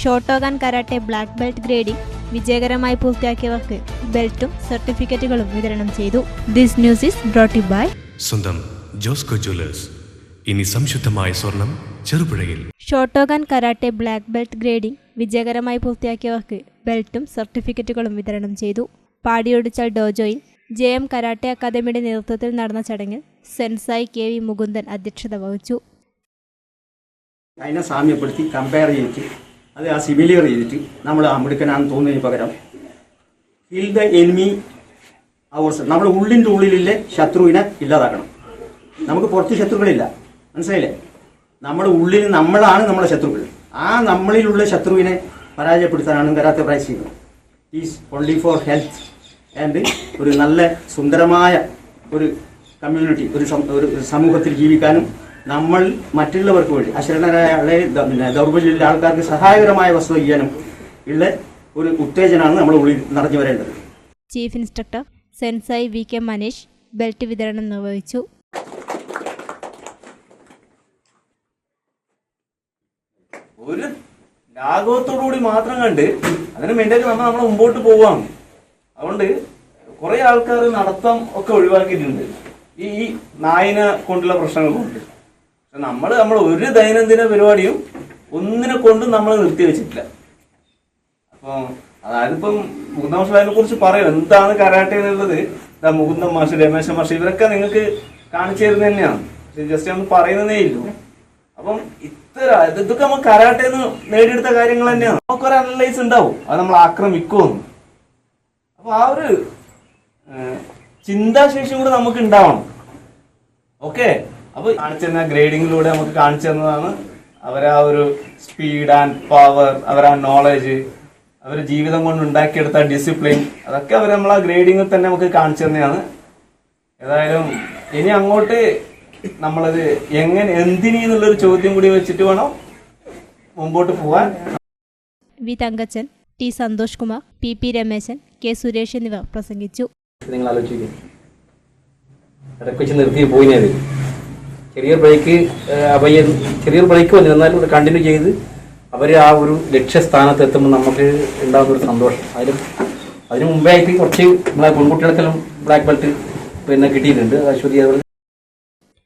Shotokan karate black belt grading വിജയകരമായി പൂർത്തിയാക്കിയവർക്ക് ബെൽറ്റും സർട്ടിഫിക്കറ്റുകളും വിതരണം ചെയ്തു. This news is brought by സ്വന്തം ജോസ്കോ ജ്വല്ലേഴ്സ്. ഇനി സംശുദ്ധമായ സ്വർണം ചെറുപുഴയിൽ. Shotokan karate black belt grading വിജയകരമായി പൂർത്തിയാക്കിയവർക്ക് ബെൽറ്റും സർട്ടിഫിക്കറ്റുകളും വിതരണം ചെയ്തു. പാടിയൊടിച്ചാൽ ഡോജോയിൽ ജെ എം കരാട്ടെ അക്കാദമിയുടെ നേതൃത്വത്തിൽ നടന്ന ചടങ്ങിൽ സെൻസായി കെ വി മുകുന്ദൻ അധ്യക്ഷത വഹിച്ചു. അതിനെ സാമ്യപ്പെടുത്തി കമ്പയർ ചെയ്തിട്ട് അത് ആ സിമിലിയർ ചെയ്തിട്ട് നമ്മൾ ആ മിടുക്കനാണെന്ന് തോന്നുന്നതിന് പകരം കിൽ ദ എനിമി അവേഴ്സ് നമ്മൾ ഉള്ളിന്റെ ഉള്ളിലെ ശത്രുവിനെ ഇല്ലാതാക്കണം. നമുക്ക് പുറത്ത് ശത്രുക്കളില്ല. മനസ്സിലായില്ലേ? നമ്മുടെ ഉള്ളിൽ നമ്മളാണ് നമ്മുടെ ശത്രുക്കൾ. ആ നമ്മളിലുള്ള ശത്രുവിനെ പരാജയപ്പെടുത്താനാണ് കരാത്തെ ചെയ്യുന്നത്. Is only for health and ഒരു നല്ല സുന്ദരമായ ഒരു കമ്മ്യൂണിറ്റി ഒരു ഒരു സമൂഹത്തിൽ ജീവിക്കാനും നമ്മൾ മറ്റുള്ളവർക്ക് വേണ്ടി അശരണരായ ദൗർബല്യമുള്ള ആൾക്കാർക്ക് സഹായകരമായ വസ്തു ചെയ്യാനും ഉള്ള ഒരു ഉത്തേജനമാണ് നമ്മൾ ഉള്ളിൽ നടന്നു വരേണ്ടത്. Chief instructor sensei V K Manish belt വിതരണം നിർവഹിച്ചു. ഒരു ലാഘവത്തോടുകൂടി മാത്രം കണ്ട് അതിന് മെയിന്റെ നമ്മൾ നമ്മൾ മുമ്പോട്ട് പോവാണ് അതുകൊണ്ട് കുറെ ആൾക്കാർ നടത്തം ഒക്കെ ഒഴിവാക്കിയിട്ടുണ്ട്. ഈ ഈ നായിനെ കൊണ്ടുള്ള പ്രശ്നങ്ങൾ കൊണ്ട്. പക്ഷെ നമ്മൾ നമ്മൾ ഒരു ദൈനംദിന പരിപാടിയും ഒന്നിനെ കൊണ്ടും നമ്മൾ നിർത്തി വെച്ചിട്ടില്ല അപ്പം അതായത് ഇപ്പം മുകുന്ദ മാഷ് അതിനെ കുറിച്ച് പറയും. എന്താണ് കരാട്ടെ എന്നുള്ളത്? ദാ മുകുന്ദ മാഷ് രമേശ മാഷ് ഇവരൊക്കെ നിങ്ങൾക്ക് കാണിച്ചു തരുന്നത് തന്നെയാണ്. പക്ഷെ ജസ്റ്റ് ഒന്ന് പറയുന്നതേ ഇല്ലു അപ്പം ഇത്ര ഇത് ഇതൊക്കെ നമ്മൾ കരാട്ടെ എന്ന് നേടിയെടുത്ത കാര്യങ്ങൾ തന്നെയാണ്. നമുക്കൊരു അനലൈസ് ഉണ്ടാവും. അത് നമ്മൾ ആക്രമിക്കുമെന്ന്. അപ്പൊ ആ ഒരു ചിന്താശേഷി കൂടെ നമുക്ക് ഉണ്ടാവണം. ഓക്കെ? അപ്പൊ കാണിച്ചു തന്ന ഗ്രേഡിങ്ങിലൂടെ നമുക്ക് കാണിച്ചു തന്നതാണ്. അവരാ ഒരു സ്പീഡ് ആൻഡ് പവർ അവരാ നോളജ് അവർ ജീവിതം കൊണ്ട് ഉണ്ടാക്കിയെടുത്ത ഡിസിപ്ലിൻ അതൊക്കെ അവർ നമ്മൾ ആ ഗ്രേഡിങ്ങിൽ തന്നെ നമുക്ക് കാണിച്ചു തന്നെയാണ്. ഏതായാലും ഇനി അങ്ങോട്ട് നമ്മളത് എങ്ങനെ എന്തിനി എന്നുള്ളൊരു ചോദ്യം കൂടി വെച്ചിട്ട് വേണം മുമ്പോട്ട് പോകാൻ V Thankachan T Santhosh Kumar P P Rameshan K Suresh എന്നിവർ പ്രസംഗിച്ചു. നിങ്ങൾ ആലോചിക്കും. ഇടയ്ക്ക് വെച്ച് നിർത്തി പോയിനത് ചെറിയൊരു ബ്രേക്ക് അപയ ചെറിയൊരു ബ്രേക്ക് വന്നു എന്നാലും ഇവിടെ കണ്ടിന്യൂ ചെയ്ത് അവർ ആ ഒരു ലക്ഷ്യസ്ഥാനത്ത് എത്തുമ്പോൾ നമുക്ക് ഉണ്ടാകുന്ന ഒരു സന്തോഷം. അതിലും അതിന് മുമ്പേ ആയിട്ട് കുറച്ച് നമ്മളെ പെൺകുട്ടികൾക്കെല്ലാം ബ്ലാക്ക് ബെൽറ്റ് പിന്നെ കിട്ടിയിട്ടുണ്ട്. അശ്വതി അതുപോലെ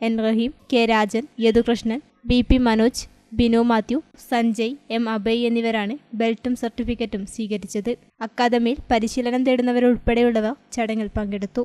N Rahim K Rajan Yadukrishnan B P Manoj Binu Mathew Sanjay M Abhay എന്നിവരാണ് ബെൽറ്റും സർട്ടിഫിക്കറ്റും സ്വീകരിച്ചത്. അക്കാദമിയിൽ പരിശീലനം തേടുന്നവരുൾപ്പെടെയുള്ളവർ ചടങ്ങിൽ പങ്കെടുത്തു.